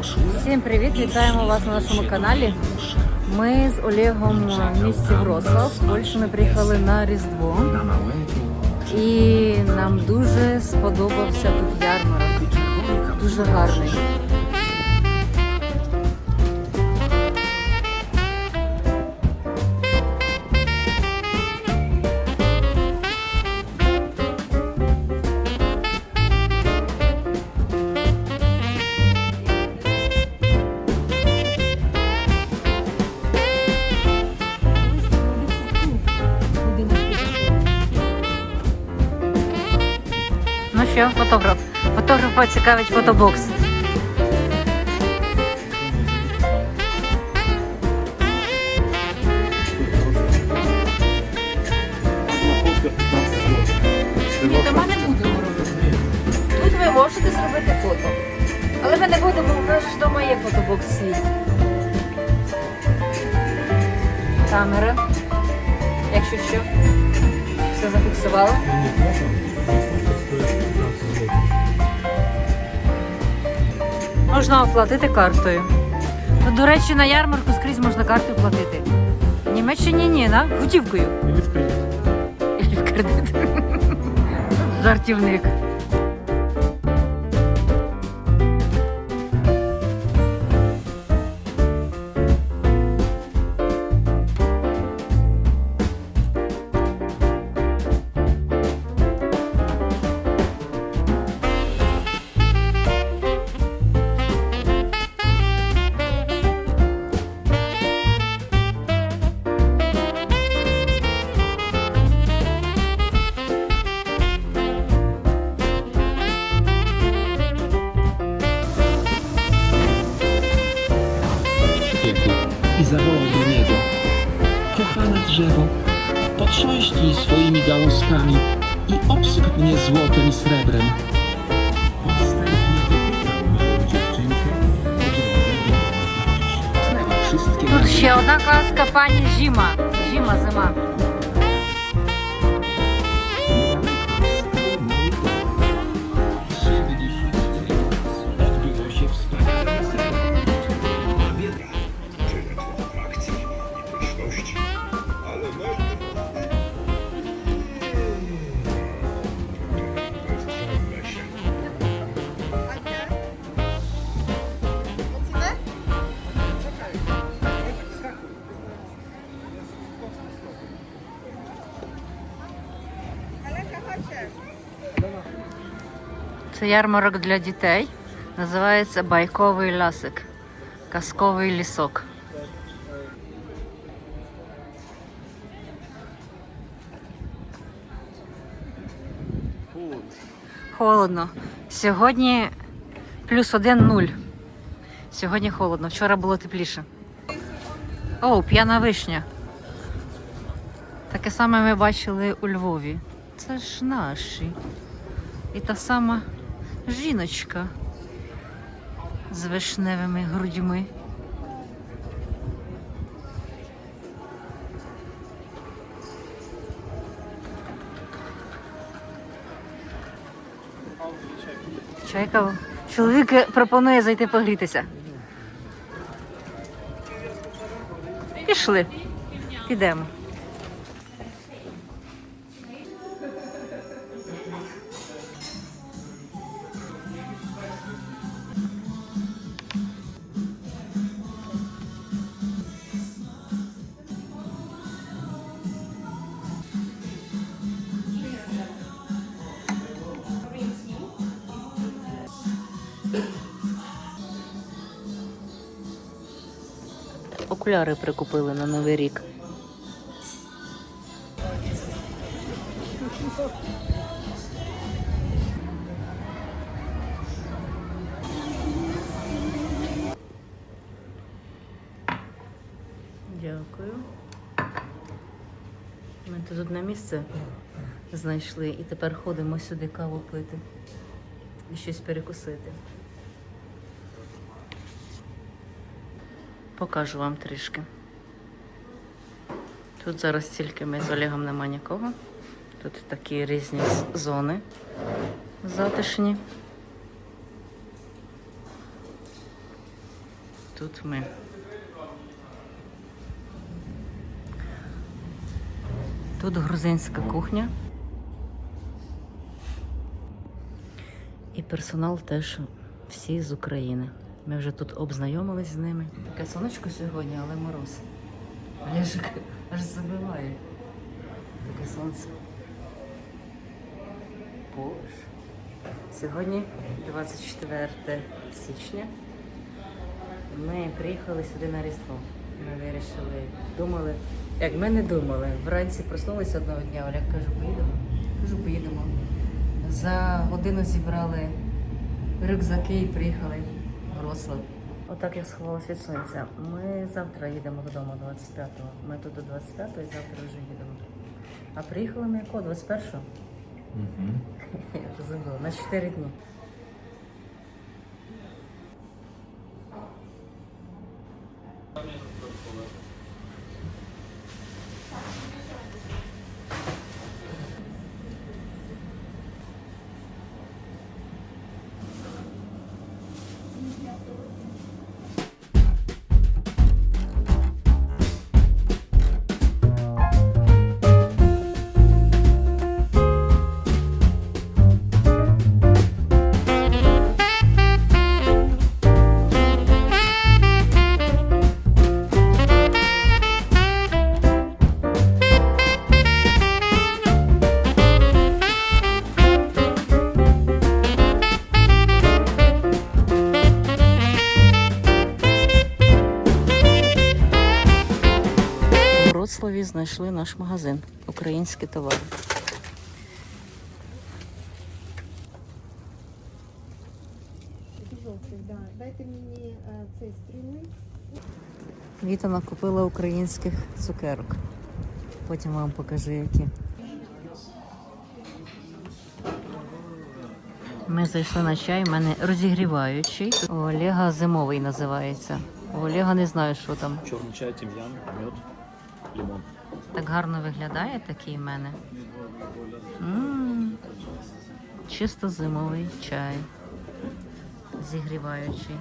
Всім привіт! Вітаємо вас на нашому каналі. Ми з Олегом в місті Вроцлав. В ми приїхали на Різдво. І нам дуже сподобався тут ярмарок. Дуже гарний. Що, фотограф? Фотографа цікавить фотобокс. Тут ви можете зробити фото. Але ми не будемо, бо вдома є фотобокс свій. Камера. Якщо що. Все зафіксувала. Можна оплатити картою. Ну, до речі, на ярмарку скрізь можна картою платити. В Німеччині ні, на готівкою. Или в кредит. Или в кредит. Жартівник. zawołał do niego Kochane drzewo, potrząśnij swoimi gałązkami i obsyp mnie złotem i srebrem. Podstępnie wypytał małą dziewczynkę po drodze do Znała wszystkie Тут ще одна казка пані Зима. Зима, зима. Це ярмарок для дітей. Називається Байковий ласик. Казковий лісок. Холодно. Сьогодні плюс один нуль. Сьогодні холодно. Вчора було тепліше. О, п'яна вишня. Таке саме ми бачили у Львові. Це ж наші. І та сама жіночка з вишневими грудьми. Чайка, чоловік пропонує зайти погрітися. Пішли. Підемо. Окуляри прикупили на Новий рік. Дякую. Ми тут одне місце знайшли і тепер ходимо сюди каву пити і щось перекусити. Покажу вам трішки. Тут зараз тільки ми з Олегом нема нікого. Тут такі різні зони затишні. тут ми. Тут грузинська кухня. І персонал теж всі з України. Ми вже тут обзнайомились з ними. Таке сонечко сьогодні, але мороз. Олежик аж забиває. Таке сонце. Боже. Сьогодні 24 січня. Ми приїхали сюди на Різдво. Ми вирішили, думали, як ми не думали. Вранці проснулися одного дня, Оля каже, поїдемо. Кажу, поїдемо. За годину зібрали рюкзаки і приїхали в Отак я сховалося від сонця. Ми завтра їдемо додому 25-го. Ми тут до 25-го і завтра вже їдемо. А приїхали ми якого? 21-го? Я вже забула. На 4 дні. Вроцлаві знайшли наш магазин. Українські товари. Дайте мені е, цей стрільний. Віта накупила українських цукерок. Потім вам покажу, які. Ми зайшли на чай, у мене розігріваючий. У Олега зимовий називається. У Олега не знаю, що там. Чорний чай, тим'ян, мед, лимон. Так гарно виглядає такий в мене. М, Чисто зимовий чай. Зігріваючий.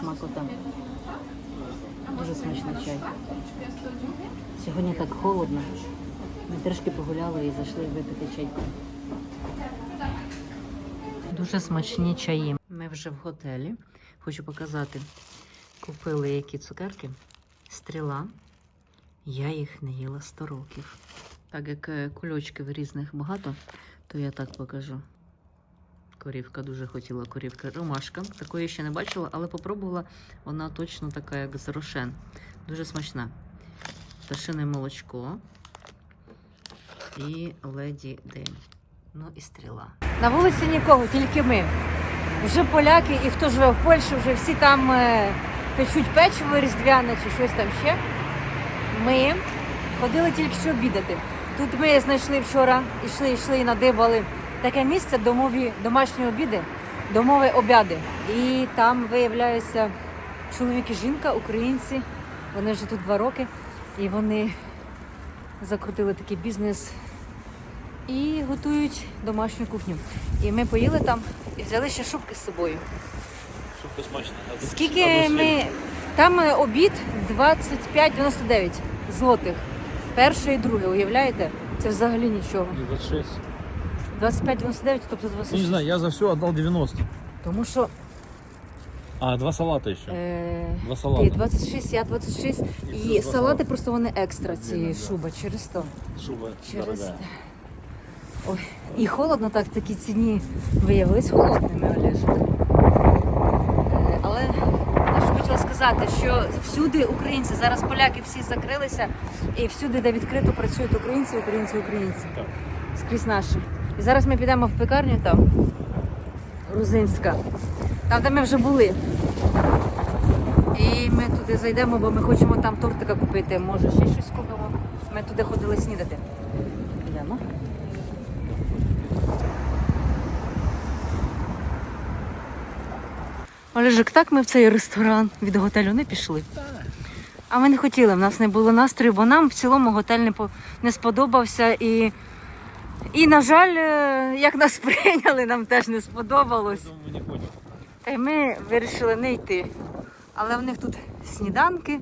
Смакота. Дуже смачний чай. Сьогодні так холодно. Ми трішки погуляли і зайшли випити чайку. Дуже смачні чаї. Ми вже в готелі. Хочу показати. Купили які цукерки. Стріла. Я їх не їла 100 років. Так як е, кульочків різних багато, то я так покажу. Корівка дуже хотіла корівка. Ромашка. Такої ще не бачила, але попробувала. Вона точно така, як з рошен. Дуже смачна. Пташине молочко і леді день. Ну і стріла. На вулиці нікого, тільки ми. Вже поляки і хто живе в Польщі, вже всі там е, печуть печиво різдвяне чи щось там ще. Ми ходили тільки що обідати. Тут ми знайшли вчора, йшли, йшли і надибали таке місце домові, домашні обіди, домові обяди. І там виявляються чоловік і жінка, українці. Вони вже тут два роки, і вони закрутили такий бізнес і готують домашню кухню. І ми поїли там і взяли ще шубки з собою. Шубка смачна. Скільки ми. Там е, обід 25,99 злотих. Перше і друге, уявляєте? Це взагалі нічого. 26. 25,99, тобто Ну, 26. не знаю, я за все отдал 90. Тому що А, два салата еще. е, Два ти салата. 26, я 26. І І два салати салати. просто вони екстра, ці да. шуба, через то. Шуба Через дорогая. те. Ой, і холодно так, такі ціні виявились холодними, Олежик. Е, Але я що хотіла сказати, що всюди українці, зараз поляки всі закрилися, і всюди, де відкрито працюють українці, українці, українці. Так. Скрізь наші. І зараз ми підемо в пекарню там, грузинська, там, де ми вже були. І ми туди зайдемо, бо ми хочемо там тортика купити. Може ще щось купимо. Ми туди ходили снідати. Йдемо. Олежик, так ми в цей ресторан від готелю не пішли. А ми не хотіли, в нас не було настрою, бо нам в цілому готель не, по- не сподобався і І, на жаль, е, як нас прийняли, нам теж не сподобалось. Та й ми вирішили не йти. Але в них тут сніданки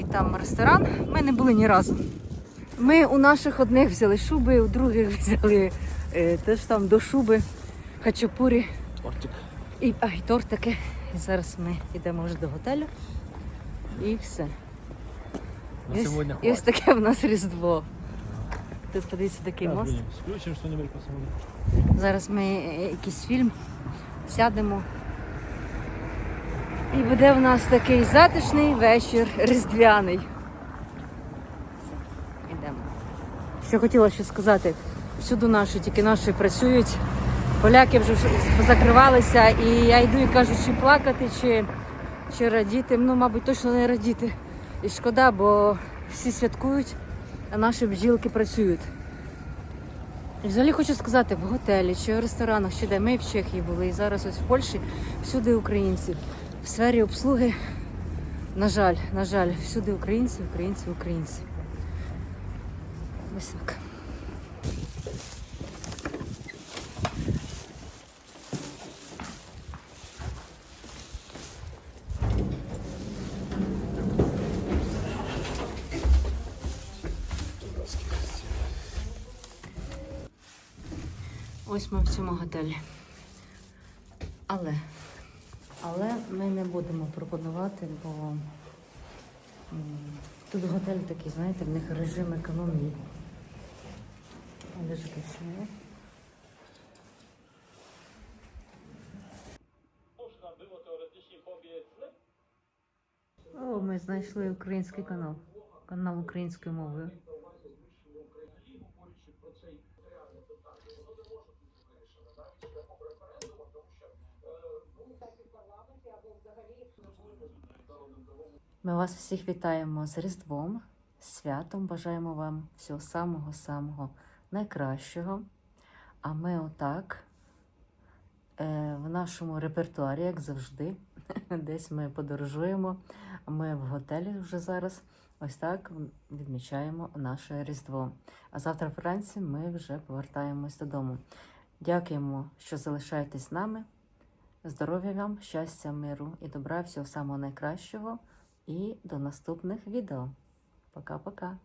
і там ресторан. Ми не були ні разу. Ми у наших одних взяли шуби, у других взяли е, теж там до шуби хачапурі Тортик. і, а, і тортики. І зараз ми йдемо вже до готелю. І все. На І ось- і ось таке в нас Різдво. Тут подивіться такий мост. будем. Включим что-нибудь посмотрим. Зараз ми е, якийсь фільм сядемо. І буде в нас такий затишний вечір різдвяний. Ідемо. Що хотіла ще сказати, всюди наші, тільки наші працюють. Поляки вже закривалися, і я йду і кажу, чи плакати, чи, чи радіти. Ну, мабуть, точно не радіти. І шкода, бо всі святкують, а наші бджілки працюють. І взагалі хочу сказати, в готелі чи в ресторанах, чи де ми в Чехії були, і зараз ось в Польщі всюди українці. В сфері обслуги, на жаль, на жаль, всюди українці, українці, українці. Ось так. Ось ми в цьому готелі. Але, але ми не будемо пропонувати, бо тут готель такий, знаєте, в них режим економії. Але ж красиво. О, ми знайшли український канал. Канал українською мовою. Ми вас всіх вітаємо з Різдвом, святом. Бажаємо вам всього самого-самого найкращого. А ми отак е, в нашому репертуарі, як завжди, десь ми подорожуємо. Ми в готелі вже зараз. Ось так відмічаємо наше Різдво. А завтра вранці ми вже повертаємось додому. Дякуємо, що залишаєтесь з нами. Здоров'я вам, щастя, миру і добра, всього самого найкращого. І до наступних відео. Пока-пока.